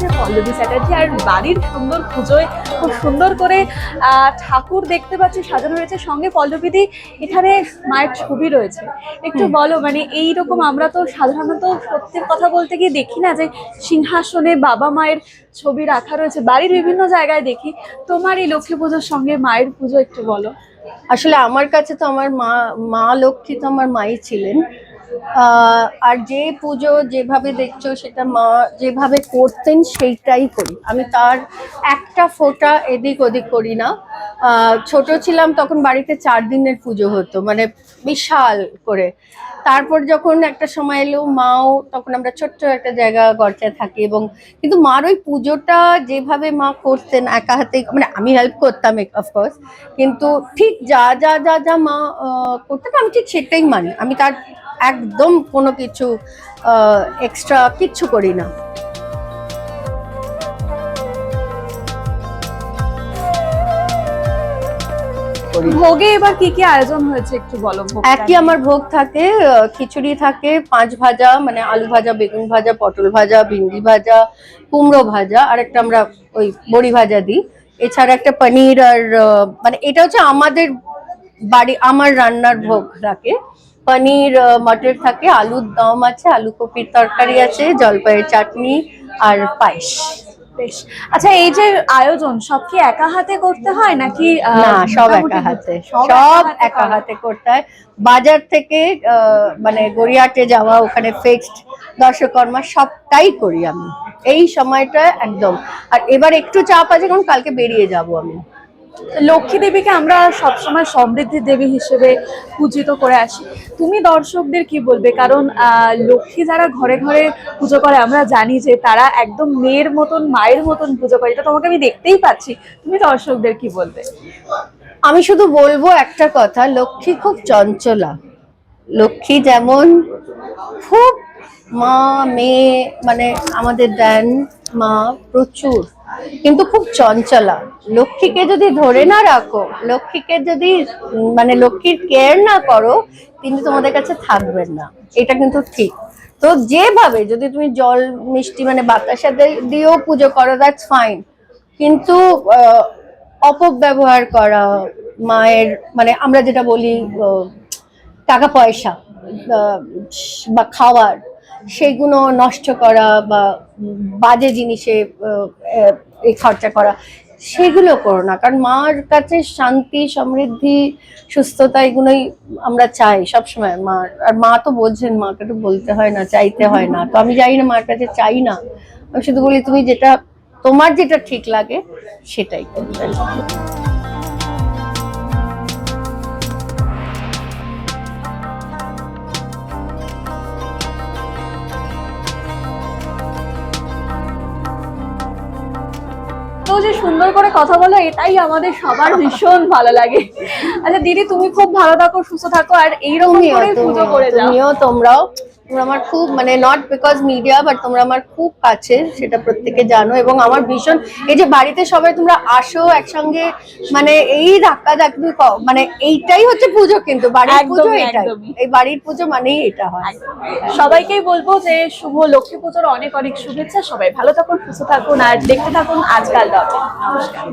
রয়েছে পল্লবী চ্যাটার্জি আর বাড়ির সুন্দর পুজোয় খুব সুন্দর করে ঠাকুর দেখতে পাচ্ছি সাজানো রয়েছে। সঙ্গে পল্লবীদি এখানে মায়ের ছবি রয়েছে। একটু বলো মানে এই রকম আমরা তো সাধারণত সত্যির কথা বলতে গিয়ে দেখি না যে সিংহাসনে বাবা মায়ের ছবি রাখা রয়েছে। বাড়ির বিভিন্ন জায়গায় দেখি। তোমার এই লক্ষ্মী পুজোর সঙ্গে মায়ের পুজো একটু বলো। আসলে আমার কাছে তো আমার মা মা লক্ষ্মী তো আমার মাই ছিলেন। আর যে পুজো যেভাবে দেখছ সেটা মা যেভাবে করতেন সেইটাই করি। আমি তার একটা ফোঁটা এদিক ওদিক করি না। ছোট ছিলাম তখন বাড়িতে চার দিনের পুজো হতো মানে বিশাল করে। তারপর যখন একটা সময় এলো, মাও তখন আমরা ছোট্ট একটা জায়গা গড়চায় থাকি এবং কিন্তু মার ওই পুজোটা যেভাবে মা করতেন একা হাতে মানে আমি হেল্প করতাম অফকোর্স কিন্তু ঠিক যা যা যা যা মা করতেন, আমি ঠিক সেটাই মানি। আমি তার একদম কোনো কিছু এক্সট্রা কিচ্ছু করি না। ভোগে এবার কি কি আয়োজন হয়েছে একটু বলো একই আমার ভোগ থাকে খিচুড়ি থাকে পাঁচ ভাজা মানে আলু ভাজা বেগুন ভাজা পটল ভাজা ভিন্ডি ভাজা কুমড়ো ভাজা আর একটা আমরা ওই বড়ি ভাজা দিই। এছাড়া একটা পনির আর মানে এটা হচ্ছে আমাদের বাড়ি আমার রান্নার ভোগ থাকে। পনির মটর থাকে আলুর দম আছে আলু কপির তরকারি আছে জলপাইয়ের চাটনি আর পায়েস। বেশ। আচ্ছা এই যে আয়োজন সব কি একা হাতে করতে হয় নাকি না সব একা হাতে। সব একা হাতে করতে হয়। বাজার থেকে আহ, মানে গড়িয়াটে যাওয়া ওখানে ফিক্সড দর্শকর্মা সবটাই করি আমি। এই সময়টা একদম। আর এবার একটু চাপ আছে কারণ কালকে বেরিয়ে যাব আমি। লক্ষ্মী দেবীকে আমরা সবসময় সমৃদ্ধির দেবী হিসেবে পূজিত করে আসি। তুমি দর্শকদের কি বলবে? কারণ লক্ষ্মী যারা ঘরে ঘরে পুজো করে, আমরা জানি যে তারা একদম মেয়ের মতন, মায়ের মতন পুজো করে। এটা তোমাকে আমি দেখতেই পাচ্ছি। তুমি দর্শকদের কি বলবে? আমি শুধু বলব একটা কথা, লক্ষ্মী খুব চঞ্চলা। লক্ষ্মী যেমন খুব মা, মেয়ে মানে আমাদের দেন মা প্রচুর। কিন্তু খুব চঞ্চলা। লক্ষ্মীকে যদি ধরে না রাখো, লক্ষ্মীকে যদি মানে লক্ষ্মীর কেয়ার না করো, কিন্তু তোমাদের কাছে থাকবেন না। এটা কিন্তু ঠিক। তো যেভাবে যদি তুমি জল, মিষ্টি মানে বাতাসা দিয়ে- দিয়েও পুজো করো দ্যাটস ফাইন কিন্তু অপব্যবহার করা, মায়ের মানে আমরা যেটা বলি টাকা পয়সা বা খাওয়ার সেগুলো নষ্ট করা বা বাজে জিনিসে খরচা করা, সেগুলো করো না। কারণ মার কাছে শান্তি, সমৃদ্ধি, সুস্থতা এগুলোই আমরা চাই সবসময়। মার আর মা তো বলছেন, মাকে তো বলতে হয় না, চাইতে হয় না। তো আমি যাই না মার কাছে চাই না। আমি শুধু বলি, তুমি যেটা, তোমার যেটা ঠিক লাগে, সেটাই করবে। যে সুন্দর করে কথা বলো এটাই আমাদের সবার ভীষণ ভালো লাগে। আচ্ছা দিদি তুমি খুব ভালো থাকো সুস্থ থাকো আর এইরকম করে পুজো করে যাও। তুমিও তোমরাও। তোমরা আমার খুব মানে নট বিকজ মিডিয়া বাট তোমরা আমার খুব কাছে সেটা প্রত্যেকে জানো। এবং আমার ভীষণ এই যে বাড়িতে সবাই তোমরা আসো একসঙ্গে মানে এই ধাক্কা ধাক্কি মানে এইটাই হচ্ছে পুজো কিন্তু বাড়ির পুজো এটাই। এই বাড়ির পুজো মানেই এটা হয়। সবাইকেই বলব যে শুভ লক্ষ্মী পুজোর অনেক অনেক শুভেচ্ছা। সবাই ভালো থাকুন সুস্থ থাকুন আর দেখতে থাকুন আজকাল ডট নমস্কার।